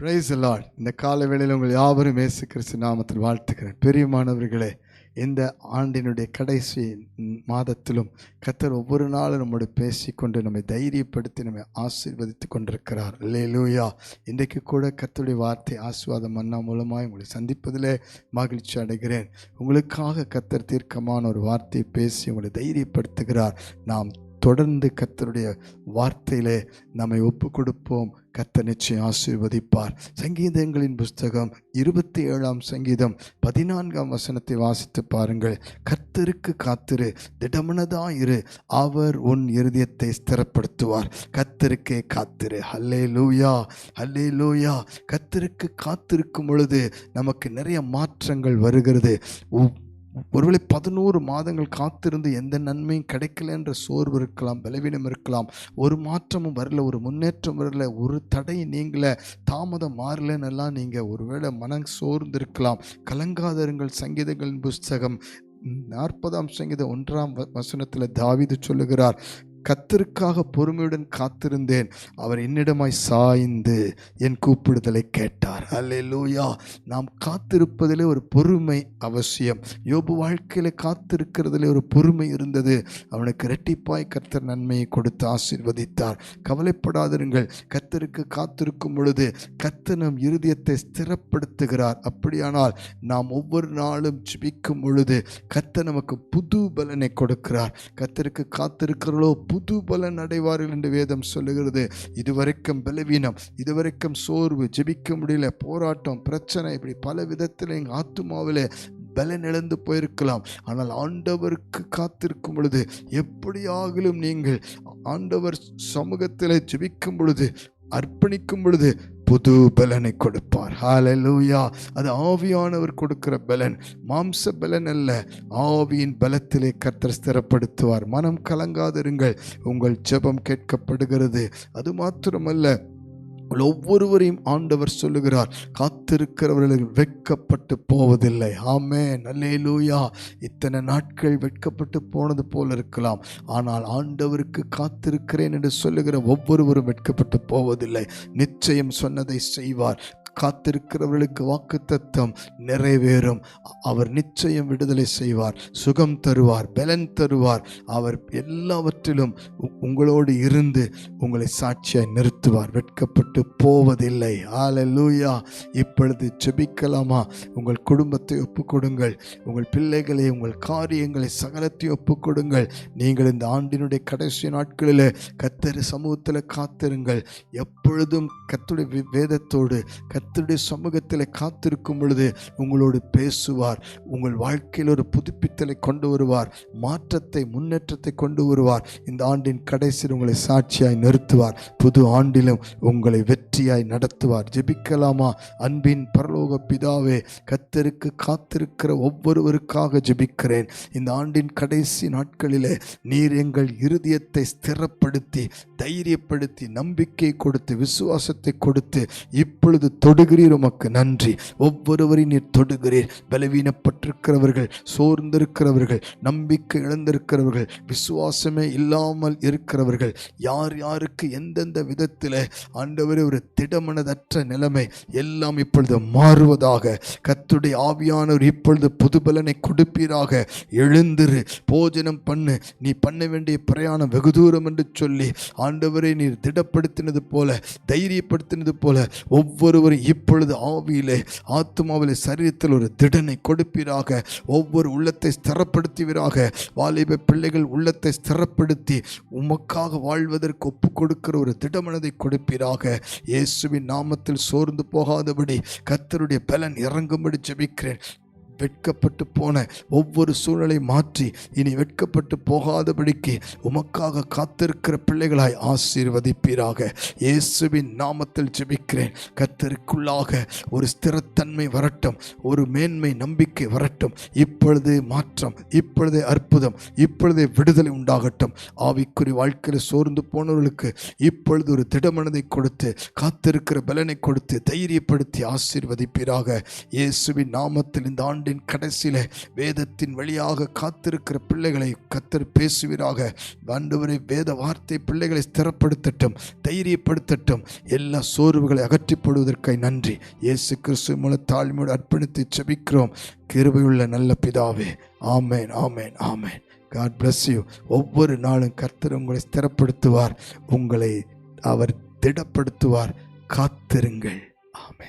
Price Lord இந்த கால வேளையில் உங்கள் யாவரும் இயேசு கிறிஸ்து நாமத்தில் வாழ்த்துக்கிறேன் பெரியமானவர்களே இந்த ஆண்டினுடைய கடைசி மாதத்திலும் கத்தர் ஒவ்வொரு நாளும் நம்மோடு பேசிக்கொண்டு நம்மை தைரியப்படுத்தி நம்மை ஆசீர்வதித்து கொண்டிருக்கிறார். லூயா இன்றைக்கு கூட கத்தருடைய வார்த்தை ஆசீர்வாதம் மன்னா மூலமாக உங்களை சந்திப்பதிலே மகிழ்ச்சி அடைகிறேன். உங்களுக்காக கத்தர் தீர்க்கமான ஒரு வார்த்தையை பேசி உங்களை தைரியப்படுத்துகிறார். நாம் தொடர்ந்து கத்தருடைய வார்த்தையிலே நம்மை ஒப்பு கொடுப்போம் கத்த நிச்சயம் ஆசீர்வதிப்பார். சங்கீதங்களின் புஸ்தகம் இருபத்தி ஏழாம் சங்கீதம் பதினான்காம் வசனத்தை வாசித்து பாருங்கள். கத்தருக்கு காத்திரு திடமனதாயிரு அவர் உன் இருதயத்தை ஸ்திரப்படுத்துவார். கத்தருக்கே காத்திரு. ஹல்லே லூயா ஹல்லே லூயா கத்தருக்கு காத்திருக்கும் பொழுது நமக்கு நிறைய மாற்றங்கள் வருகிறது. ஒருவேளை பதினோரு மாதங்கள் காத்திருந்து எந்த நன்மையும் கிடைக்கல என்ற சோர்வு இருக்கலாம் பலவீனம் இருக்கலாம். ஒரு மாற்றமும் வரல ஒரு முன்னேற்றம் வரல ஒரு தடை நீங்கள தாமதம் மாறலன்னெல்லாம் நீங்கள் ஒருவேளை மனம் சோர்ந்திருக்கலாம். கலங்காதருங்கள் சங்கீதங்களின் புஸ்தகம். நாற்பதாம் சங்கீதம் ஒன்றாம் வ- வசனத்தில் தாவிது சொல்லுகிறார் கத்தருக்காக பொறுமையுடன் காத்திருந்தேன். அவர் என்னிடமாய் சாய்ந்து என் கூப்பிடுதலை கேட்டார். அல்லேலூயா நாம் காத்திருப்பதிலே ஒரு பொறுமை அவசியம். யோபு வாழ்க்கையில் காத்திருக்கிறதிலே ஒரு பொறுமை இருந்தது. அவனுக்கு இரட்டிப்பாய் கர்த்தர் நன்மையை கொடுத்து ஆசீர்வதித்தார். கவலைப்படாதிருங்கள். கத்தருக்கு காத்திருக்கும் பொழுது கர்த்தர் நம் இருதயத்தை ஸ்திரப்படுத்துகிறார். அப்படியானால் நாம் ஒவ்வொரு நாளும் ஜெபிக்கும் பொழுது கத்த நமக்கு புது பலனை கொடுக்கிறார். கத்தருக்கு காத்திருக்கிறோ புது பலன் அடைவார்கள் என்று வேதம் சொல்லுகிறது. இதுவரைக்கும் பலவீனம் இதுவரைக்கும் சோர்வு ஜெபிக்க முடியல போராட்டம் பிரச்சனை இப்படி பல விதத்தில் எங்கள் ஆத்துமாவிலே பலன் இழந்து போயிருக்கலாம். ஆனால் ஆண்டவருக்கு காத்திருக்கும் பொழுது எப்படியாகிலும் நீங்கள் ஆண்டவர் சமூகத்தில் ஜெபிக்கும் பொழுது அர்ப்பணிக்கும் பொழுது புது பலனை கொடுப்பார். ஹாலலூயா அது ஆவியானவர் கொடுக்கிற பலன். மாம்ச பலன் அல்ல. ஆவியின் பலத்திலே கர்த்தர் ஸ்திரப்படுத்துவார். மனம் கலங்காதிருங்கள். உங்கள் ஜெபம் கேட்கப்படுகிறது. அது மாத்திரமல்ல. உங்கள் ஒவ்வொருவரையும் ஆண்டவர் சொல்லுகிறார் காத்திருக்கிறவர்கள் வெட்கப்பட்டு போவதில்லை. ஆமே நல்லே லூயா இத்தனை நாட்கள் வெட்கப்பட்டு போனது போல இருக்கலாம். ஆனால் ஆண்டவருக்கு காத்திருக்கிறேன் என்று சொல்லுகிற ஒவ்வொருவரும் வெட்கப்பட்டு போவதில்லை. நிச்சயம் சொன்னதை செய்வார். காத்திருக்கிறவர்களுக்கு வாக்குத்தத்தம் நிறைவேறும். அவர் நிச்சயம் விடுதலை செய்வார் சுகம் தருவார் பலன் தருவார். அவர் எல்லாவற்றிலும் உ- உங்களோடு இருந்து உங்களை சாட்சியாய் நிறுத்துவார். வெட்கப்பட்டு போவதில்லை. ஆலலூயா இப்பொழுது ஜெபிக்கலாமா? உங்கள் குடும்பத்தை ஒப்புக்கொடுங்கள். உங்கள் பிள்ளைகளை உங்கள் காரியங்களை சகலத்தையும் ஒப்புக்கொடுங்கள். நீங்கள் இந்த ஆண்டினுடைய கடைசி நாட்களில் கத்தர் சமூகத்தில் காத்திருங்கள். எப்பொழுதும் கத்துடைய வேதத்தோடு கத் கர்த்தருடைய சமூகத்தில் காத்திருக்கும் பொழுது உங்களோடு பேசுவார். உங்கள் வாழ்க்கையில் ஒரு புதுப்பித்தலை கொண்டு வருவார். மாற்றத்தை முன்னேற்றத்தை கொண்டு வருவார். இந்த ஆண்டின் கடைசியில் உங்களை சாட்சியாய் நிறுத்துவார். புது ஆண்டிலும் உங்களை வெற்றியாய் நடத்துவார். ஜெபிக்கலாமா? அன்பின் பரலோக பிதாவே கத்தருக்கு காத்திருக்கிற ஒவ்வொருவருக்காக ஜெபிக்கிறேன். இந்த ஆண்டின் கடைசி நாட்களிலே நீர் எங்கள் இருதயத்தை ஸ்திரப்படுத்தி தைரியப்படுத்தி நம்பிக்கை கொடுத்து விசுவாசத்தை கொடுத்து இப்பொழுது தொடுகிறீர் உமக்கு நன்றி. ஒவ்வொருவரையும் நீர் தொடுகிறீர். பலவீனப்பட்டிருக்கிறவர்கள் சோர்ந்திருக்கிறவர்கள் நம்பிக்கை இழந்திருக்கிறவர்கள் விசுவாசமே இல்லாமல் இருக்கிறவர்கள் யார் யாருக்கு எந்தெந்த விதத்தில் ஆண்டவரே ஒரு திடமனதற்ற நிலைமை எல்லாம் இப்பொழுது மாறுவதாக கத்துடைய ஆவியானவர் இப்பொழுது புதுபலனை கொடுப்பீராக எழுந்திரு போஜனம் பண்ணு நீ பண்ண வேண்டிய பிரயாணம் வெகு தூரம் என்று சொல்லி ஆண்டவரை நீர் திடப்படுத்தினது போல தைரியப்படுத்தினது போல ஒவ்வொருவரும் இப்பொழுது ஆவியிலே ஆத்மாவிலே சரீரத்தில் ஒரு திடனை கொடுப்பீராக. ஒவ்வொரு உள்ளத்தை ஸ்திரப்படுத்துவீராக. வாலிப பிள்ளைகள் உள்ளத்தை ஸ்திரப்படுத்தி உமக்காக வாழ்வதற்கு ஒப்பு கொடுக்கிற ஒரு திடமனதை கொடுப்பீராக. இயேசுவின் நாமத்தில் சோர்ந்து போகாதபடி கர்த்தருடைய பலன் இறங்கும்படி ஜெபிக்கிறேன். வெட்கப்பட்டு போன ஒவ்வொரு சூழலை மாற்றி இனி வெட்கப்பட்டு போகாதபடிக்கு உமக்காக காத்திருக்கிற பிள்ளைகளாய் ஆசீர்வதிப்பீராக. இயேசுவின் நாமத்தில் ஜெபிக்கிறேன். கத்தருக்குள்ளாக ஒரு ஸ்திரத்தன்மை வரட்டும் ஒரு மேன்மை நம்பிக்கை வரட்டும். இப்பொழுதே மாற்றம் இப்பொழுதே அற்புதம் இப்பொழுதே விடுதலை உண்டாகட்டும். ஆவிக்குறி வாழ்க்கையில் சோர்ந்து போனவர்களுக்கு இப்பொழுது ஒரு திடமனதை கொடுத்து காத்திருக்கிற பலனை கொடுத்து தைரியப்படுத்தி ஆசீர்வதிப்பீராக. இயேசுவின் நாமத்தில் இந்த ஆண்டு ஆண்டின் கடைசியில் வேதத்தின் வழியாக காத்திருக்கிற பிள்ளைகளை கத்தர் பேசுவீராக. ஆண்டவரை வேத வார்த்தை பிள்ளைகளை ஸ்திரப்படுத்தட்டும் தைரியப்படுத்தட்டும் எல்லா சோர்வுகளை அகற்றிப்படுவதற்காய் நன்றி. இயேசு கிறிஸ்து மூல தாழ்மையோடு அர்ப்பணித்து செபிக்கிறோம் கிருபையுள்ள நல்ல பிதாவே ஆமேன் ஆமேன் ஆமேன். காட் பிளஸ் யூ ஒவ்வொரு நாளும் கர்த்தர் உங்களை ஸ்திரப்படுத்துவார் உங்களை அவர் திடப்படுத்துவார். காத்திருங்கள். ஆமே